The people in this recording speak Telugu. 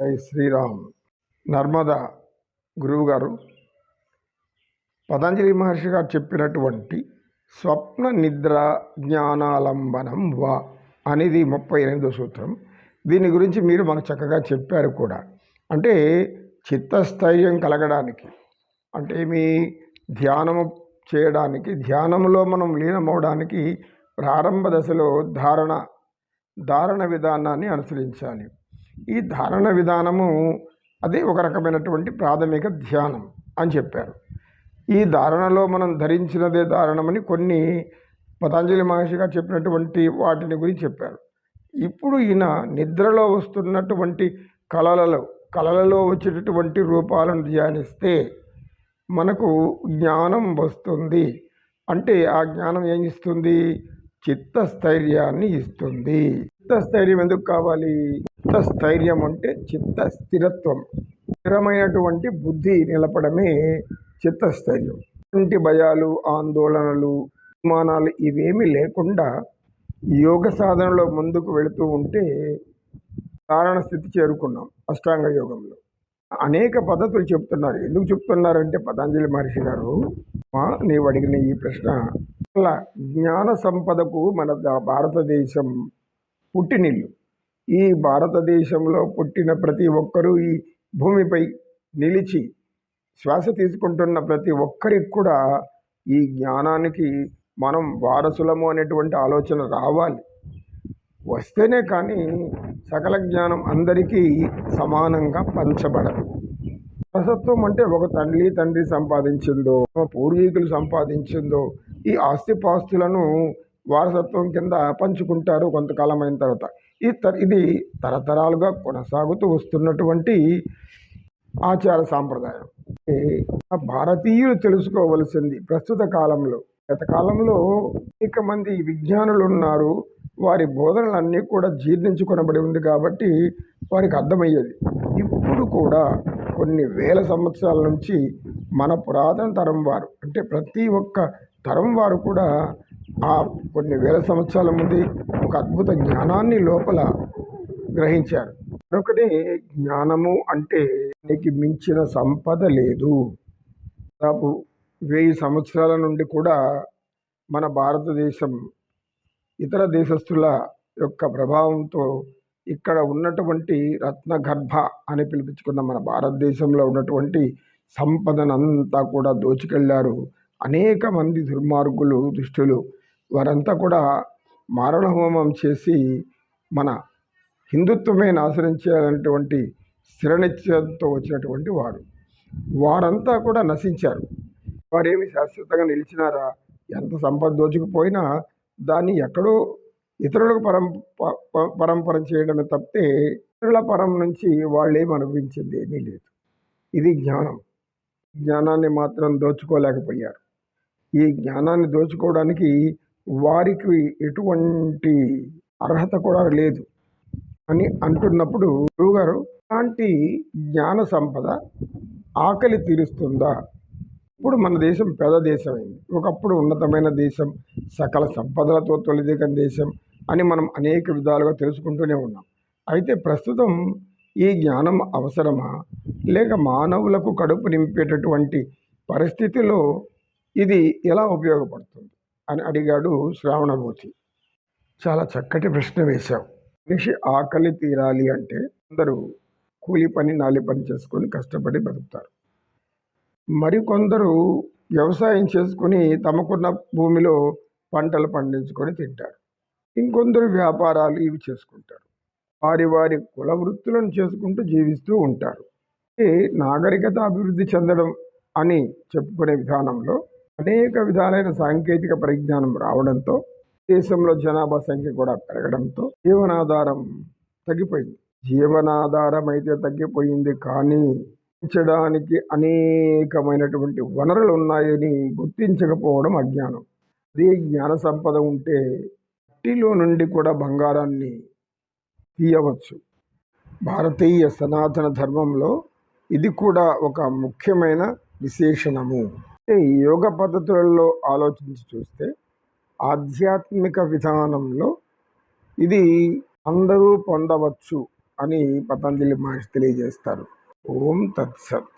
జై శ్రీరామ్. నర్మదా గురువు గారు పతంజలి మహర్షి గారు చెప్పినటువంటి స్వప్న నిద్ర జ్ఞానాలంబనం వా అనేది ముప్పై ఎనిమిదో సూత్రం. దీని గురించి మీరు మనకు చక్కగా చెప్పారు కూడా. అంటే చిత్తస్థైర్యం కలగడానికి అంటే మీ ధ్యానము చేయడానికి ధ్యానంలో మనం లీనమవడానికి ప్రారంభ దశలో ధారణ ధారణ విధానాన్ని అనుసరించాలి. ఈ ధారణ విధానము అదే ఒక రకమైనటువంటి ప్రాథమిక ధ్యానం అని చెప్పారు. ఈ ధారణలో మనం ధరించినదే ధారణమని కొన్ని పతంజలి మహర్షి గారు చెప్పినటువంటి వాటిని గురించి చెప్పారు. ఇప్పుడు ఈయన నిద్రలో వస్తున్నటువంటి కళలలో కళలలో వచ్చేటటువంటి రూపాలను ధ్యానిస్తే మనకు జ్ఞానం వస్తుంది. అంటే ఆ జ్ఞానం ఏం ఇస్తుంది? చిత్తస్థైర్యాన్ని ఇస్తుంది. చిత్తస్థైర్యం ఎందుకు కావాలి? చిత్తస్థైర్యం అంటే చిత్త స్థిరత్వం స్థిరమైనటువంటి బుద్ధి నిలపడమే చిత్తస్థైర్యం. ఇంటి భయాలు ఆందోళనలు అనుమానాలు ఇవేమీ లేకుండా యోగ సాధనలో ముందుకు వెళుతూ ఉంటే కారణ స్థితి చేరుకున్నాం అష్టాంగ యోగంలో. అనేక పద్ధతులు చెప్తున్నారు. ఎందుకు చెప్తున్నారంటే పతంజలి మహర్షి గారు "మా, నీవు అడిగిన ఈ ప్రశ్న అలా జ్ఞాన సంపదకు మన భారతదేశం పుట్టినిల్లు. ఈ భారతదేశంలో పుట్టిన ప్రతి ఒక్కరూ ఈ భూమిపై నిలిచి శ్వాస తీసుకుంటున్న ప్రతి ఒక్కరికి కూడా ఈ జ్ఞానానికి మనం వారసులము అనేటువంటి ఆలోచన రావాలి. వస్తేనే కానీ సకల జ్ఞానం అందరికీ సమానంగా పంచబడదు. వారసత్వం అంటే ఒక తండ్రి తండ్రి సంపాదించిందో ఒక పూర్వీకులు సంపాదించిందో ఈ ఆస్తిపాస్తులను వారసత్వం కింద పంచుకుంటారు కొంతకాలం అయిన తర్వాత. ఈ తర ఇది తరతరాలుగా కొనసాగుతూ వస్తున్నటువంటి ఆచార సాంప్రదాయం. భారతీయులు తెలుసుకోవలసింది ప్రస్తుత కాలంలో. గత కాలంలో అనేక మంది విజ్ఞానులు ఉన్నారు వారి బోధనలన్నీ కూడా జీర్ణించుకొనబడి ఉంది కాబట్టి వారికి అర్థమయ్యేది. ఇప్పుడు కూడా కొన్ని వేల సంవత్సరాల నుంచి మన పురాతన తరం వారు అంటే ప్రతి ఒక్క తరం వారు కూడా ఆ కొన్ని వేల సంవత్సరాల ముందు ఒక అద్భుత జ్ఞానాన్ని లోపల గ్రహించారు. మరొకటి జ్ఞానము అంటే నీకు మించిన సంపద లేదు. దాపు వెయ్యి సంవత్సరాల నుండి కూడా మన భారతదేశం ఇతర దేశస్తుల యొక్క ప్రభావంతో ఇక్కడ ఉన్నటువంటి రత్నగర్భ అని పిలిపించుకున్న మన భారతదేశంలో ఉన్నటువంటి సంపదనంతా కూడా దోచుకెళ్ళారు. అనేక మంది దుర్మార్గులు దుష్టులు వారంతా కూడా మారణ హోమం చేసి మన హిందుత్వమే నాశనం చేయాలనేటువంటి స్థిరనిశ్చయంతో వచ్చినటువంటి వారు. వారంతా కూడా నశించారు. వారేమి శాశ్వతంగా నిలిచినారా? ఎంత సంపద దోచుకుపోయినా దాన్ని ఎక్కడో ఇతరులకు పరం పరంపర చేయడమే తప్పితే ఇతరుల పరం నుంచి వాళ్ళేం అనుభవించింది ఏమీ లేదు. ఇది జ్ఞానం. జ్ఞానాన్ని మాత్రం దోచుకోలేకపోయారు. ఈ జ్ఞానాన్ని దోచుకోవడానికి వారికి ఎటువంటి అర్హత కూడా లేదు అని అంటున్నప్పుడు గురువుగారు అలాంటి జ్ఞాన సంపద ఆకలి తీరుస్తుందా? ఇప్పుడు మన దేశం పేద దేశం అయింది ఒకప్పుడు ఉన్నతమైన దేశం సకల సంపదలతో తొలిదిగిన దేశం అని మనం అనేక విధాలుగా తెలుసుకుంటూనే ఉన్నాం. అయితే ప్రస్తుతం ఈ జ్ఞానం అవసరమా? లేక మానవులకు కడుపు నింపేటటువంటి పరిస్థితిలో ఇది ఎలా ఉపయోగపడుతుంది? అని అడిగాడు శ్రావణమూర్తి. చాలా చక్కటి ప్రశ్న వేశావు. మనిషి ఆకలి తీరాలి అంటే అందరూ కూలి పని నాలి పని చేసుకొని కష్టపడి బతుకుతారు. మరికొందరు వ్యవసాయం చేసుకొని తమకున్న భూమిలో పంటలు పండించుకొని తింటారు. ఇంకొందరు వ్యాపారాలు ఇవి చేసుకుంటారు. వారి వారి కుల వృత్తులను చేసుకుంటూ జీవిస్తూ ఉంటారు. నాగరికత అభివృద్ధి చెందడం అని చెప్పుకునే విధానంలో అనేక విధాలైన సాంకేతిక పరిజ్ఞానం రావడంతో దేశంలో జనాభా సంఖ్య కూడా పెరగడంతో జీవనాధారం తగ్గిపోయింది. జీవనాధారం అయితే తగ్గిపోయింది కానీ ఉంచడానికి అనేకమైనటువంటి వనరులు ఉన్నాయని గుర్తించకపోవడం అజ్ఞానం. అదే జ్ఞాన సంపద ఉంటే మట్టిలో నుండి కూడా బంగారాన్ని తీయవచ్చు. భారతీయ సనాతన ధర్మంలో ఇది కూడా ఒక ముఖ్యమైన విశేషణము. అంటే ఈ యోగ పద్ధతులలో ఆలోచించి చూస్తే ఆధ్యాత్మిక విధానంలో ఇది అందరూ పొందవచ్చు అని పతంజలి మహర్షి తెలియజేస్తారు. ఓం తత్సత్.